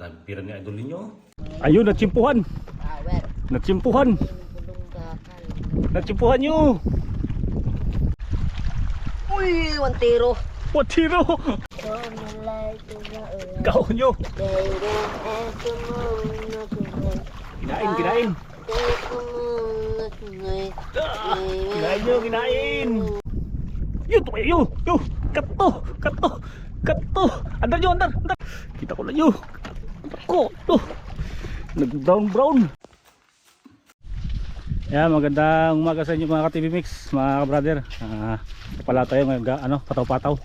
Dagpira ni idol ninyo. Ayun, natsimpuhan. Power. Natsimpuhan. Natsimpuhan nyo. Uy, wantero. Watiro. Gaon nyo. Kinain, kinain. Kinain nyo, kinain. Yun, tumayo yun. Yun, kato, kato, kato. Andar nyo, andar, andar. Kita ko na yun. Ko, to. Nag-brown, brown. Yan, magandang umaga sa inyo mga ka-TV Mix, mga ka-brother. Ah, pala tayo ngayon, ga- ano, pataw-pataw.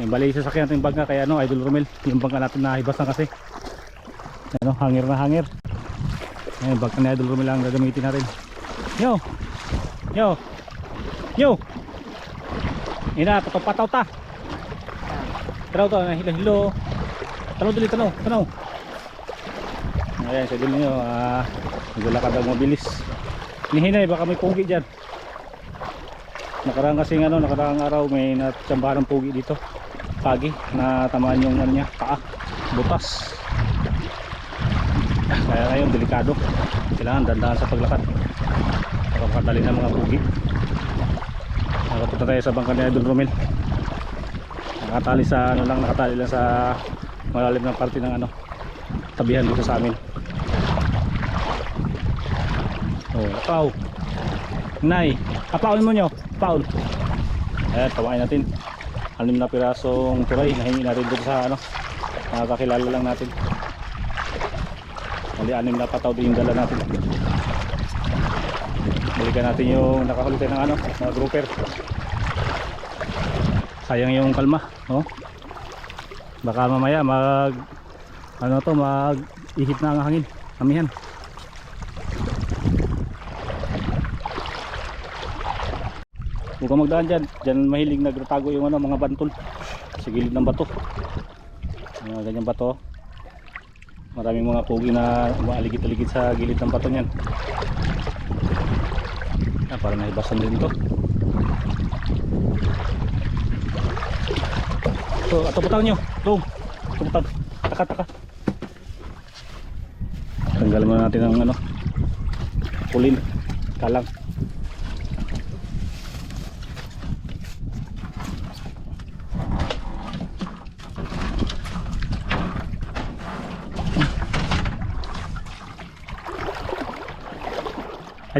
May bali sa sakyan natin yung bangka kaya ano, Idol Romel, yung bangka natin na hibas na kasi. Ano, hangir na hangir. Ayun, bangka ni Idol Romel ang gagamitin natin. Yo! Yo! Yo! Ina, pataw-pataw ta. Taraw to, na hilo hilo. Tanaw dali, tanaw, tanaw. Ayan, sa dili nyo, ah, naglalakad ang mabilis. Nihinay, baka may pugi dyan. Nakarang kasi ano, nakarang araw may natsambahan ng pugi dito. Pagi, na tamaan yung ano niya, paa, butas. Kaya ngayon, delikado. Kailangan dandahan sa paglakad. Baka makadali ng mga pugi. Nakapunta tayo sa bangka ni Idol Romel. Nakatali sa ano lang, nakatali lang sa malalim ng parte ng ano, tabihan dito sa amin. Oh, apaw. Nay, apawin mo nyo. Paul. Eh, tawain natin. Anim na pirasong turay. Nahingi natin dito sa ano. Nakakakilala lang natin. Mali anim na pataw din yung dala natin. Balikan natin yung nakahuli ng ano, mga grouper. Sayang yung kalma, no? Baka mamaya mag ano to, mag ihip na ang hangin. Amihan. Huwag kang magdaan dyan. Dyan mahilig nagtatago yung ano, mga bantol. Sa gilid ng bato. Mga ganyang bato. Maraming mga pugi na umaaligid-aligid sa gilid ng bato niyan. Ah, para nahibasan din to. So, ato putaw nyo. Tung. Ato putaw. Taka, taka. Tanggalin muna natin ang ano. Kulin. Kalang.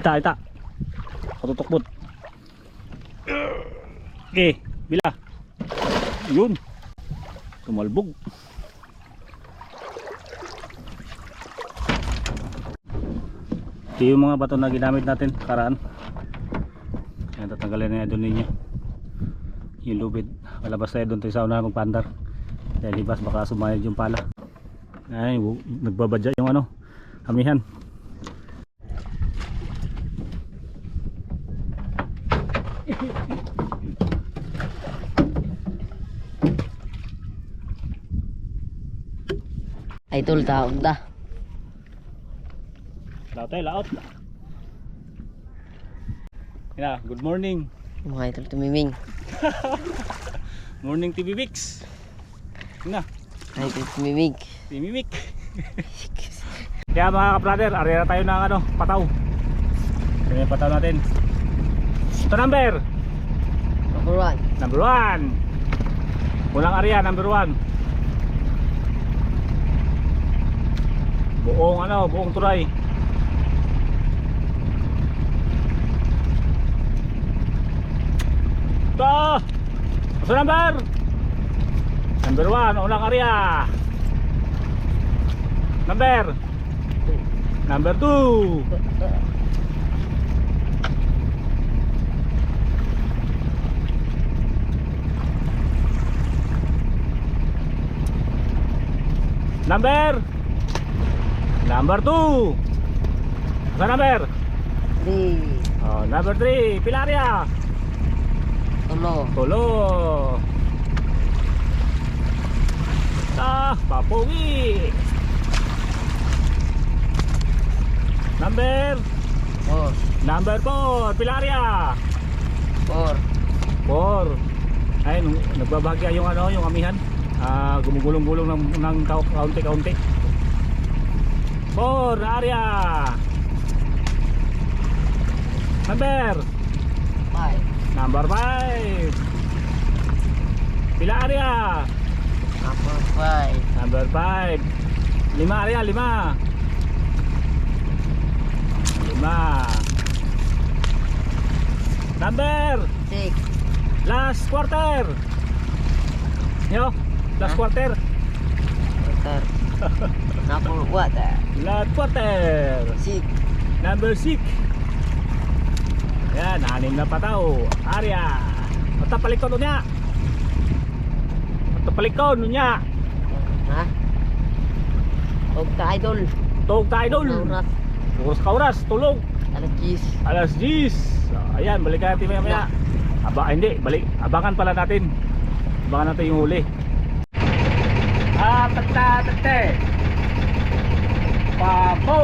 Ay ta, ay ta. Patutukbot. Okay, bila. Yun. Tumalbog. Ito yung mga bato na ginamit natin karaan. Ayan, tatanggalin na doon ninyo. Yung lubid. Malabas tayo doon tayo sa unahan magpandar. Dahil libas baka sumayad yung pala. Ay, nagbabadya yung ano, amihan. Idol taon da. Laot tayo, laot. Yan na, good morning. Mga idol tumiming. Morning TV Mix. Yan na, Idol tumimig. Mix. Kaya mga ka-brother, arera tayo ng ano, pataw. Kaya pataw natin. Ito number, Number one. number one. Unang area, number one. Buong ano, buong turay. Ito! Ito number! Number one, unang area. Number. Number two. Number. Number two. Sa number? Three. Oh, number three, Pilaria. Tulo. Tulo. Ah, papugi. Number, Four. number 4, Pilaria. Four. 4. Ay, nung- nagbabahagya yung ano, yung amihan. Ah, gumugulong-gulong ng, ng ka- kaunti-kaunti. Four na area. Number. Five. Number five. Pila area? Number five. Number five. Lima area, lima. Lima. Number. Six. Last quarter. Yo, last Ha? quarter. Water. Number water. Last quarter. Six. Number 6 Yan, anim na pataw. Arya. Matapalikon niya. Matapalikon niya. Ha? Og ka idol. Tug ka idol. Oras. Oras ka oras, tulog. Alas 10. Alas 10 Ayan, balikan natin maya maya Aba, ah, hindi, balik. Abangan pala natin. Abangan natin yung huli Tagte Papo.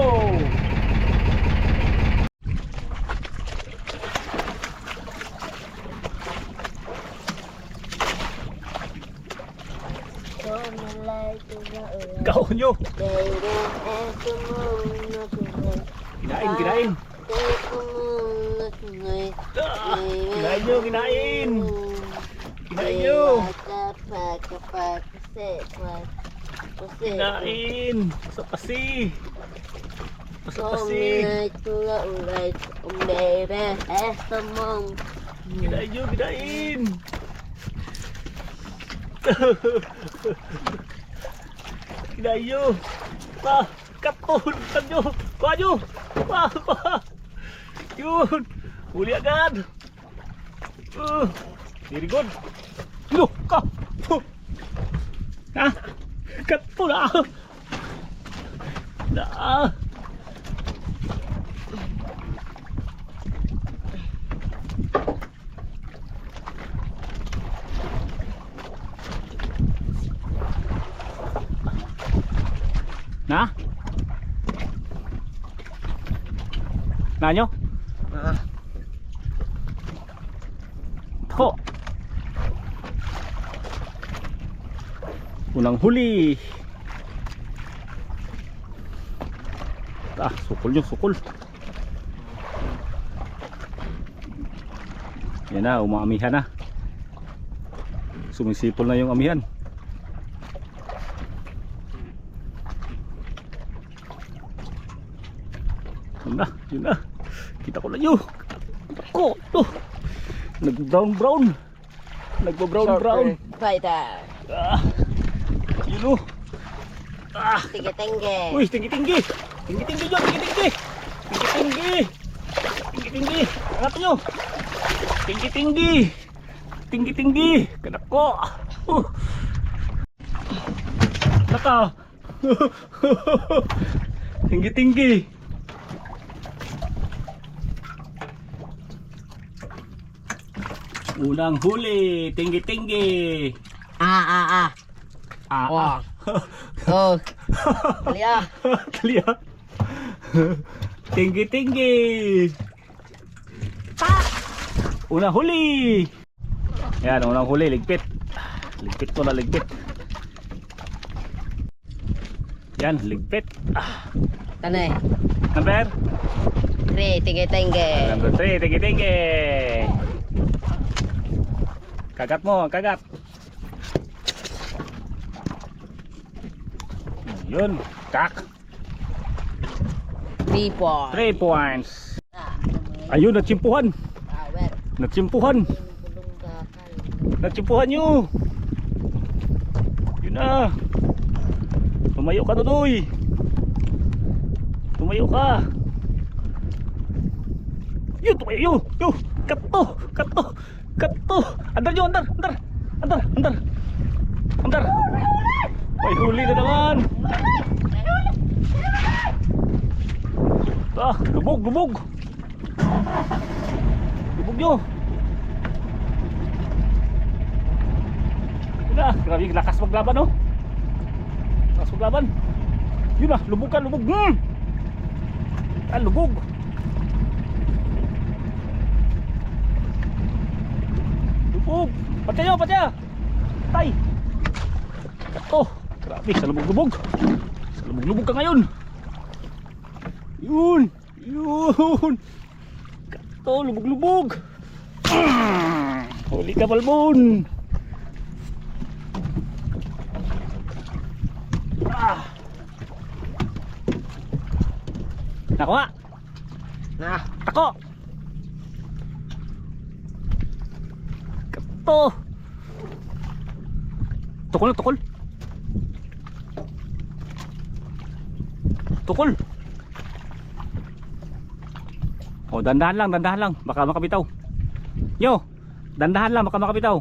Gawin nyo. Kinain, kinain. Ah, Kinain nyo, kinain. Kinain nyo. Kinain Sa pasi Sa pasi Kinain nyo, kinain Kinain nyo Pa, kapon Kanyo, pa nyo! Pa, pa! Yun! Huli agad! Uh, Very good! Look, Huh. Ha? Kapo na Na Na? Na nyo? Ho. Unang huli. Ah, sukol yung sukol. Yan na, umaamihan na. Sumisipol na yung amihan. Yun na, yun na. Kita ko na yun. Ko, to. Nag-brown brown. Nagbo-brown brown. Fighter. Ah. Oh. Ah. Tige tenge. Uy, tinggi-tinggi. Tinggi-tinggi dyan, tinggi-tinggi. Tinggi-tinggi. Tinggi-tinggi. Angat nyo. Tinggi-tinggi. Tinggi-tinggi. Kanak ko. Uh. Naka. Tinggi-tinggi. Unang huli. Tinggi-tinggi. Ah ah ah. Ah, Wow. ah. Oh. Kaliya. Kaliya. tinggi tinggi. Una huli. Yan, unang huli, ligpit. Ligpit ko na ligpit. Yan, ligpit. Ah, Tanay. number? Three. Tige tenge. Number 3, tinggi tinggi. Kagat mo, kagat. Yun, kak. Three point. 3 points. Ayun, natsimpuhan. Natsimpuhan. Natsimpuhan nyo. Yun na. Tumayo ka Dodoy. Tumayo ka. Yun, tumayo. Yun, yun. Kato, kato, kato. Andar nyo, andar, andar. Andar, andar. Andar. May huli na naman. Ah, lubog, lubog. Lubog nyo. Yun na, grabe lakas maglaban oh. Lakas maglaban. Yun na, lubog ka, lubog. Hmm! Ah, lubog. Lubog. Patya nyo, patya. Tay. Kato. Grabe, sa lubog-lubog. Sa lubog-lubog ka ngayon. Yun! Yun! Kato, lubog-lubog! Ah! Huli ka, Balbon! Ah! Nakuha! Na. Tako! Kato! Tukol, tukol! Tukol! O, dandahan lang, dandahan lang. Baka makabitaw. Yo! Dandahan lang, baka makabitaw.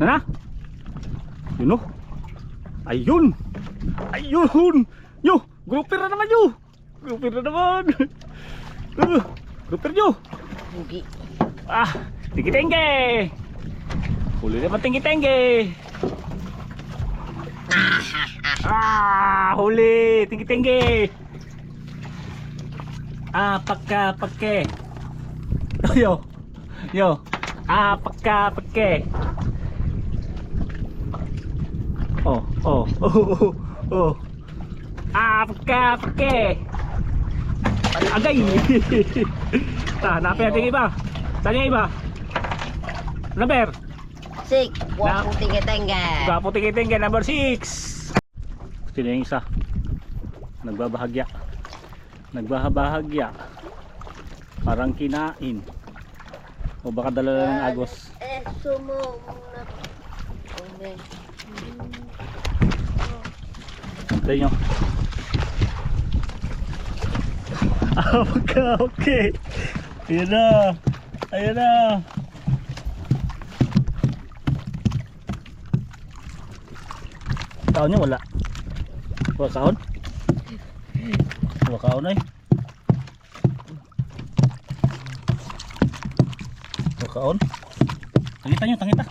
Na na? Yun o. Ayun! Ayun! Yo! Grouper na naman yo! Grouper na naman! Uh, grouper nyo! Hindi. Ah! Tinggi-tengge! Huli naman tinggi-tengge! Ah! Huli! Tinggi-tengge! Ah! Pagka, pagke! Yo! Yo! Ah! Pagka, pagke! Oh! Oh! Oh! Oh! Oh! Ah! Pagka, pagke! Agay! Ta, hanapin natin iba. Saan yung iba? Number? Sik. Na- Wapo tingge tengge. Gwapo tingin number 6. Sino yung isa? Nagbabahagya. Nagbahabahagya. Parang kinain. O baka dala lang ng agos. Eh, sumo. Hintay nyo. Ah, okay, okay. Ayan na. Ayan na. Kaon nyo wala. Wala kaon? Wala kaon ay. Wala kaon? Tangita nyo, tangita.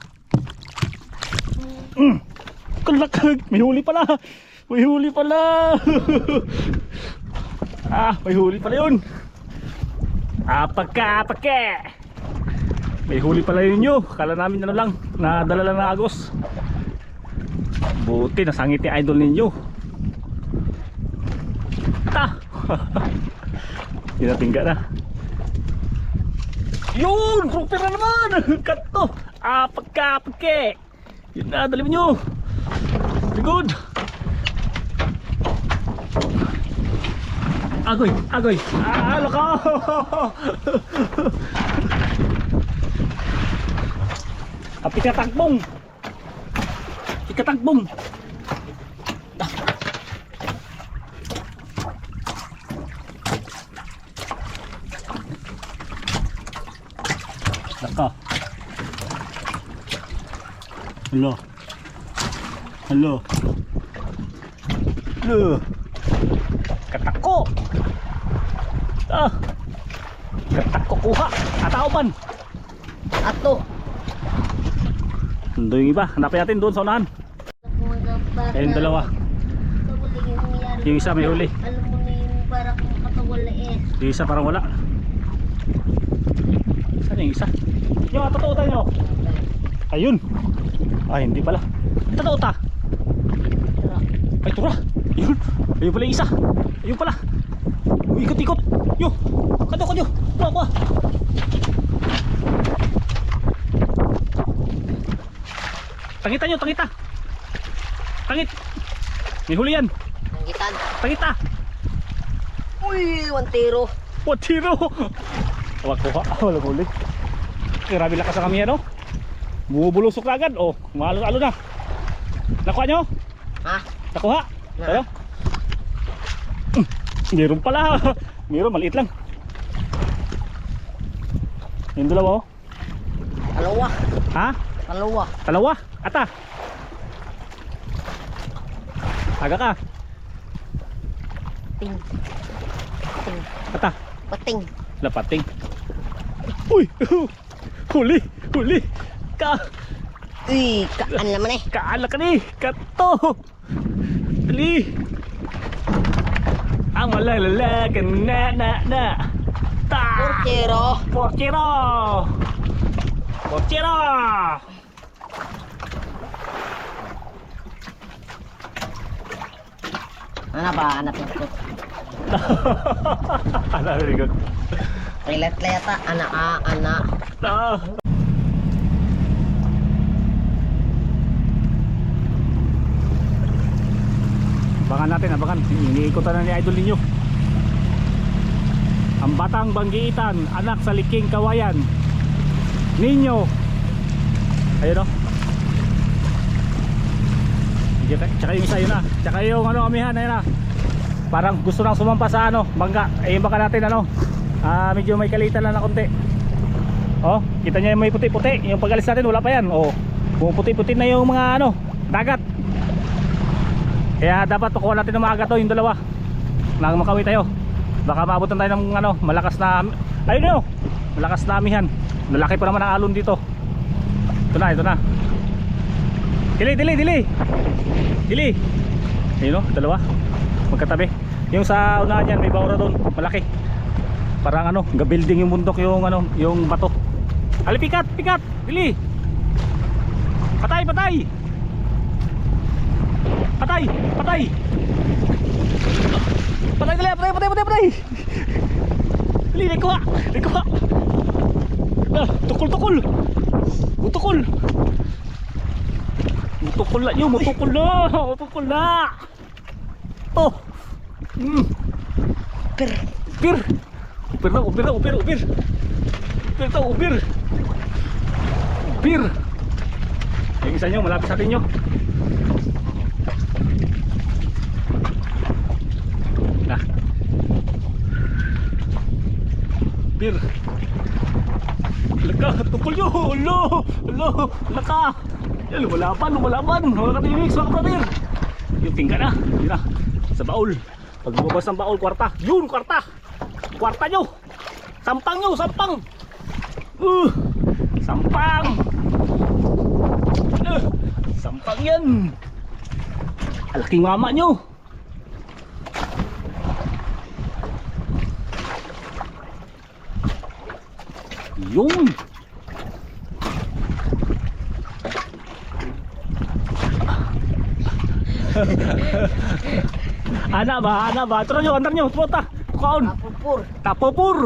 Mm. Kalakag, may huli pala. May huli pala. ah, may huli pala yun. Apaka, apake. May huli pala yun nyo. Kala namin ano lang, nadala lang na agos. Buti, nasangit yung idol ninyo. Ta! Tinatingga na. Yun! Grouper na naman! Kato! Apaka, apake. Yun na, dali mo nyo. Good. Agoy, agoy. Ah, loko. Api ka takbong. Api ka takbong. Laka. Hello. Hello. Hello. Katako. Ah. Katako kuha. Atauban. Ato. Doon yung iba. Hanapin natin doon sa unahan. Ayun dalawa. Yung isa may huli. Alam mo na yung para kung katawala eh. Yung isa parang wala. Saan yung isa? Yung totoo tayo. Ayun. Ay hindi pala. Totoo. Ay tura. Ayun. Ayun pala yung isa. Ayun pala. Ikot-ikot. Yo. Kado kado. Kuha kuha. Tangita nyo, tangita. Tangit. May huli yan. Nanggitan. Tangita. Uy, wantero. What hero? Wag kuha. Wala huli. Grabe lakas sa kami ano. Bumubulusok na agad. Oh, malo-alo na. Nakuha nyo? Ha? Nakuha? Na. Tayo? Hmm, Meron pala. Meron, maliit lang. Yung dalawa oh. Dalawa. Ha? Dalawa. Dalawa? Ata? Aga ka? Ting. Ting. Ata? Pating. Lapating. Uy! Huli! Huli! Ka! Uy, kaan naman eh. Kaala ka ni! Kato! Dali! Ang malalala ka na na na! Ta! Portero. Porchero! Porchero! Ano ba? Anak ng kot. Ano, very good. Rilet-leta. Anak a, anak. Ah. Abangan natin, abangan. Iniikutan na ni Idol ninyo. Ang batang banggiitan, anak sa liking kawayan. Ninyo. Ayun o. Tsaka yung isa yun na. Tsaka yung ano, amihan, ayun na. Parang gusto nang sumampa sa ano, bangga. Eh, baka natin ano. Ah, medyo may kalitan lang na konti. Oh, kita niyo yung may puti-puti. Yung pag-alis natin wala pa yan. Oh, pumuputi-puti na yung mga ano, dagat. Kaya dapat tukuha natin ng maaga to yung dalawa. Nang makawi tayo. Baka maabutan tayo ng ano, malakas na ayun yun. Malakas na amihan. Lalaki pa naman ang alon dito. Ito na, ito na. Dili, dili, dili. Dili. Ayun oh, dalawa. Magkatabi. Yung sa unahan yan, may bawra doon. Malaki. Parang ano, ga-building yung bundok yung ano, yung bato. Ali pikat, pikat. Dili. Patay, patay. Patay, patay. Patay dali, patay, patay, patay, patay. Dali, nakuha, nakuha. Ah, tukol, tukol. Butukol. Na yun, butukol na. Oh. Mm. Per. Upir. Upir na, upir na, upir, upir. Upir to, upir. Upir. Yung isa nyo, malapit sa atin nyo. Na. Upir. Laka, tukol nyo. Ulo, ulo, laka. Yan, lumalaban, lumalaban. Mga katimix, mga kapatid. Yung tingga na, yun na. Sa baul. Pag lumabas ng baul, kwarta. Yun, kwarta. Kwarta nyo. Sampang nyo, sampang. Uh, sampang. Uh, sampang yan. Alaking mama nyo. Yun. Ana ba? Ana ba? Turo nyo, andar nyo. Puta. Kaon. Kapupur. Tapopur.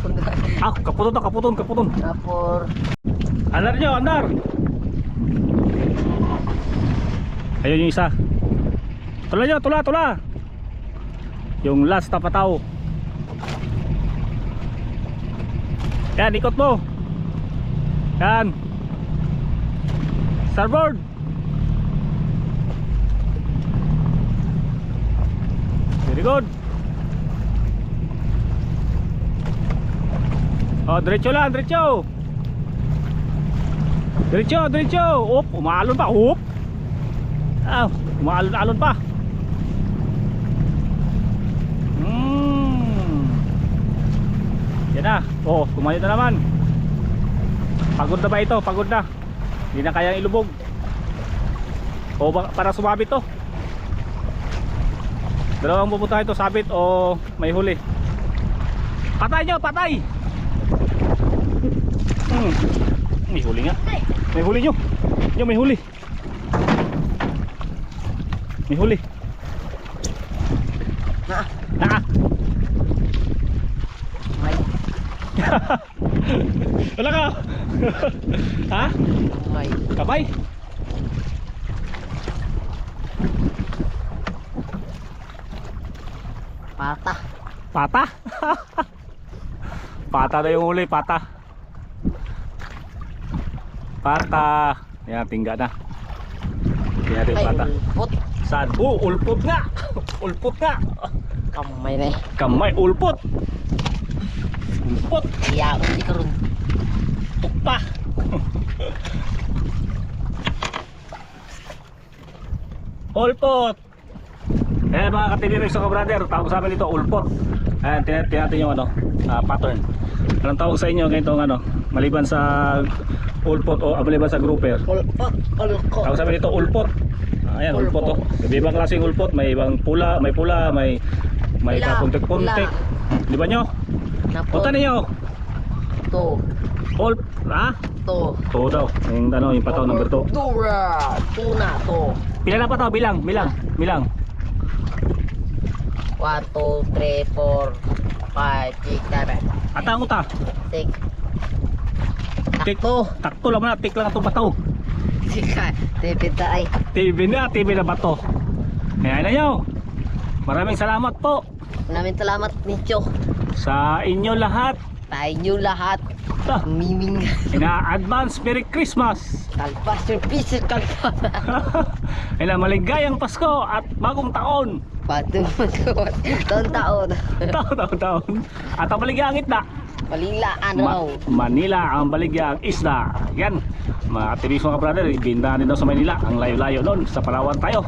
Punta. Ah, kaputon to, kaputon, kaputon. Kapur. Andar nyo, andar. Ayun yung isa. Tula nyo, tula, tula. Yung last na pataw. Yan, ikot mo. Yan. Starboard. Good. Oh, diretso lang, diretso. Diretso, diretso. Up, umaalon pa. Up. Ah, umaalon-alon pa. Hmm. Yan na. Oh, tumayo na naman. Pagod na ba ito? Pagod na. Hindi na kayang ilubog. O para sumabit to. Dalawang pupunta ito sabit o may huli. Patay nyo, patay. Hmm. May huli nga. May huli nyo. Nyo, may huli. May huli. Na. Naa. May. Wala ka. ha? May. Kabay? Pata. Pata? pata na yung huli, pata. Pata. Yan, tingga na. Natin Ay, pata. ulpot. Saan? Oh, ulpot nga! ulpot nga! Kamay na eh. Kamay, ulpot! Ulpot! Iya, hindi ka rin. Tukpa! ulpot! Eh mga ka-TV sa brother, tawag sa amin ito ulpot. Ayan, tingnan natin yung ano, ah, pattern. Anong tawag sa inyo ganitong ano, maliban sa ulpot o ah, maliban sa grouper? Ulpot. Ulko. Tawag sa amin ito ulpot. Ayan, ulpot to. Iba-ibang klaseng ulpot, may ibang pula, may pula, may may kapuntik-puntik. Di ba nyo? Punta ninyo. To. Ulp, ha? To. To daw. Yung ano, yung pataw number 2. Dura. Tuna to. Pila na pa to? Bilang, bilang, bilang. One, two, three, four, five, six, seven, Ata ang uta. six. Tik. Takto. Takto lang na, tik lang itong bato. Sika. Tipita ay. TV na, TV na bato. Ayan na nyo. Maraming salamat po Maraming salamat Nicho. sa inyo lahat. Tayo lahat. Ah, Miming. Ina advance Merry Christmas. Kalpas yung piso kalpas. Ina maligayang Pasko at bagong taon. Patunod. Taon taon. Taon, taon, taon. At ang maligayang itna. Malila Ma- ano. Manila ang baligyang isda. Yan. Mga aktivismo ka brother, ibinda din daw sa Manila. Ang layo-layo noon sa Palawan tayo.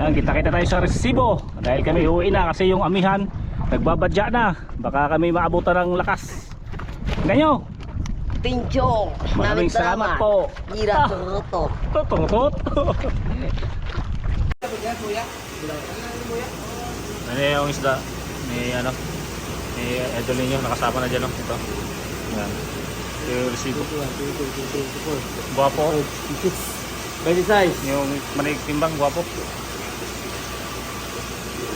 Yan, kita-kita tayo sa resibo. Dahil kami uuwi na kasi yung amihan nagbabadya na. Baka kami maabutan ng lakas. Ganyo. Pinchong. Maraming salamat po. Gira turuto. Tututot. Ano yung isda? May ano? May idol ninyo nakasama na dyan no? Ito. Yan. Yung resibo. Guwapo. Pwede size. Yung manig timbang guwapo.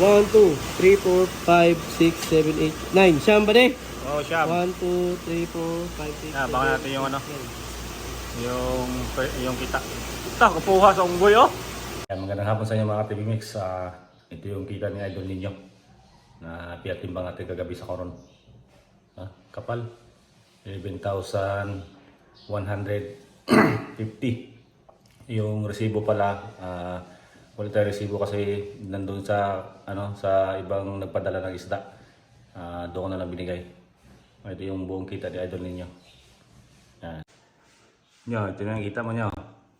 1, 2, 3, 4, 5, 6, 7, 8, 9. Siyam ba de? Oh, siya. 1, 2, 3, 4, 5, 6, Ah, baka natin yung ano, yung yung kita. Ito, kupuha sa unggoy oh. Yan, magandang hapon sa inyo mga TV Mix. Ah, ito yung kita ni Idol ninyo na pinatimbang natin kagabi sa koron. Ah, kapal. 11,150. Yung resibo pala, ah, wala tayong resibo kasi nandun sa ano sa ibang nagpadala ng isda. Ah, doon ko na lang binigay. Ito yung buong kita ni Idol ninyo. Yan. Nyo, ito na yung kita mo nyo.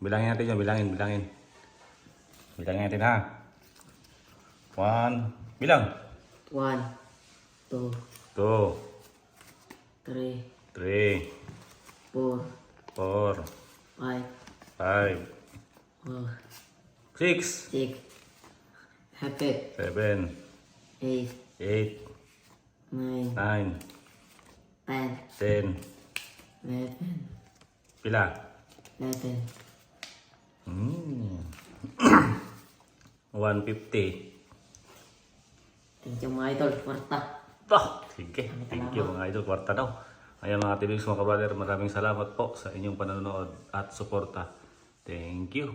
Bilangin natin nyo, bilangin, bilangin. Bilangin natin ha. One, bilang. One, two, Two, three, three, four, four, five, five, four, six, six, seven, seven, eight, eight, nine, nine, ten, ten. eleven, Pila? eleven. Hmm. 150. Thank you mga idol. Kwarta. Oh, sige. Thank you mga idol. Kwarta daw. Ayan mga tibig mga kabrother, maraming salamat po sa inyong panonood at suporta. Thank you.